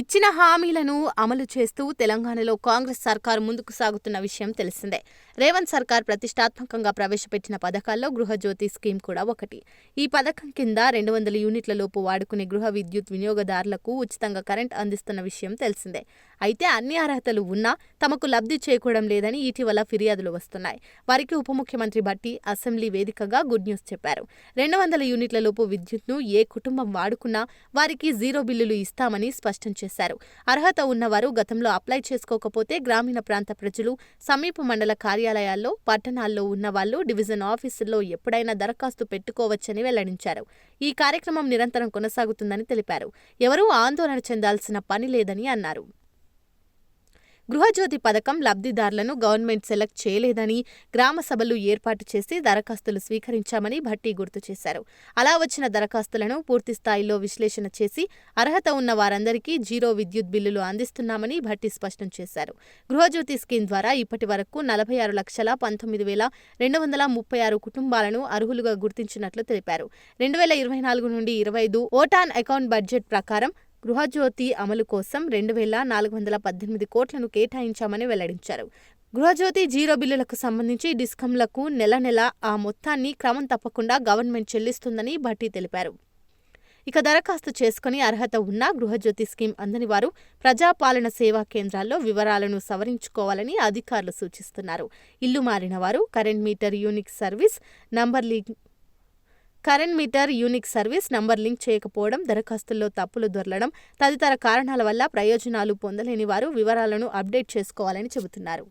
ఇచ్చిన హామీలను అమలు చేస్తూ తెలంగాణలో కాంగ్రెస్ సర్కారు ముందుకు సాగుతున్న విషయం తెలిసిందే. రేవంత్ సర్కార్ ప్రతిష్టాత్మకంగా ప్రవేశపెట్టిన పథకాల్లో గృహజ్యోతి స్కీమ్ కూడా ఒకటి. ఈ పథకం కింద రెండు వందల యూనిట్ల లోపు వాడుకునే గృహ విద్యుత్ వినియోగదారులకు ఉచితంగా కరెంట్ అందిస్తున్న విషయం తెలిసిందే. అయితే అన్ని అర్హతలు ఉన్నా తమకు లబ్ధి చేకూడడం లేదని ఇటీవల ఫిర్యాదులు వస్తున్నాయి. వారికి ఉప ముఖ్యమంత్రి భట్టి అసెంబ్లీ వేదికగా గుడ్ న్యూస్ చెప్పారు. రెండు వందల యూనిట్ల లోపు విద్యుత్ను ఏ కుటుంబం వాడుకున్నా వారికి జీరో బిల్లులు ఇస్తామని స్పష్టం చేశారు. అర్హత ఉన్నవారు గతంలో అప్లై చేసుకోకపోతే గ్రామీణ ప్రాంత ప్రజలు సమీప మండల కార్యాలయాల్లో పట్టణాల్లో ఉన్నవాళ్ళు డివిజన్ ఆఫీసుల్లో ఎప్పుడైనా దరఖాస్తు పెట్టుకోవచ్చని వెల్లడించారు. ఈ కార్యక్రమం నిరంతరం కొనసాగుతుందని తెలిపారు. ఎవరూ ఆందోళన చెందాల్సిన పని లేదని అన్నారు. గృహజ్యోతి పథకం లబ్ధిదారులను గవర్నమెంట్ సెలెక్ట్ చేయలేదని గ్రామ సభలు ఏర్పాటు చేసి దరఖాస్తులు స్వీకరించామని భట్టి గుర్తు చేశారు. అలా వచ్చిన దరఖాస్తులను పూర్తి స్థాయిలో విశ్లేషణ చేసి అర్హత ఉన్న వారందరికీ జీరో విద్యుత్ బిల్లులు అందిస్తున్నామని భట్టి స్పష్టం చేశారు. గృహజ్యోతి స్కీమ్ ద్వారా ఇప్పటి వరకు నలభై ఆరు లక్షల పంతొమ్మిది వేల రెండు వందల ముప్పై ఆరు కుటుంబాలను అర్హులుగా గుర్తించినట్లు తెలిపారు. రెండు వేల ఇరవై నాలుగు నుండి ఇరవై ఐదు ఓటాన్ అకౌంట్ బడ్జెట్ ప్రకారం గృహజ్యోతి అమలు కోసం రెండు వేల నాలుగు వందల పద్దెనిమిది కోట్లను కేటాయించామని వెల్లడించారు. గృహజ్యోతి జీరో బిల్లులకు సంబంధించి డిస్కంలకు నెల నెల ఆ మొత్తాన్ని క్రమం తప్పకుండా గవర్నమెంట్ చెల్లిస్తుందని భట్టి తెలిపారు. ఇక దరఖాస్తు చేసుకుని అర్హత ఉన్న గృహజ్యోతి స్కీమ్ అందని వారు ప్రజాపాలన సేవా కేంద్రాల్లో వివరాలను సవరించుకోవాలని అధికారులు సూచిస్తున్నారు. ఇల్లు మారిన వారు current meter unique service number link current meter unique service number link చేయకపోవడం దరఖాస్తుల్లో తప్పులు దొరలడం తదితర కారణాల వల్ల ప్రయోజనాలు పొందలేని వారు వివరాలను అప్డేట్ చేసుకోవాలని చెబుతున్నారు.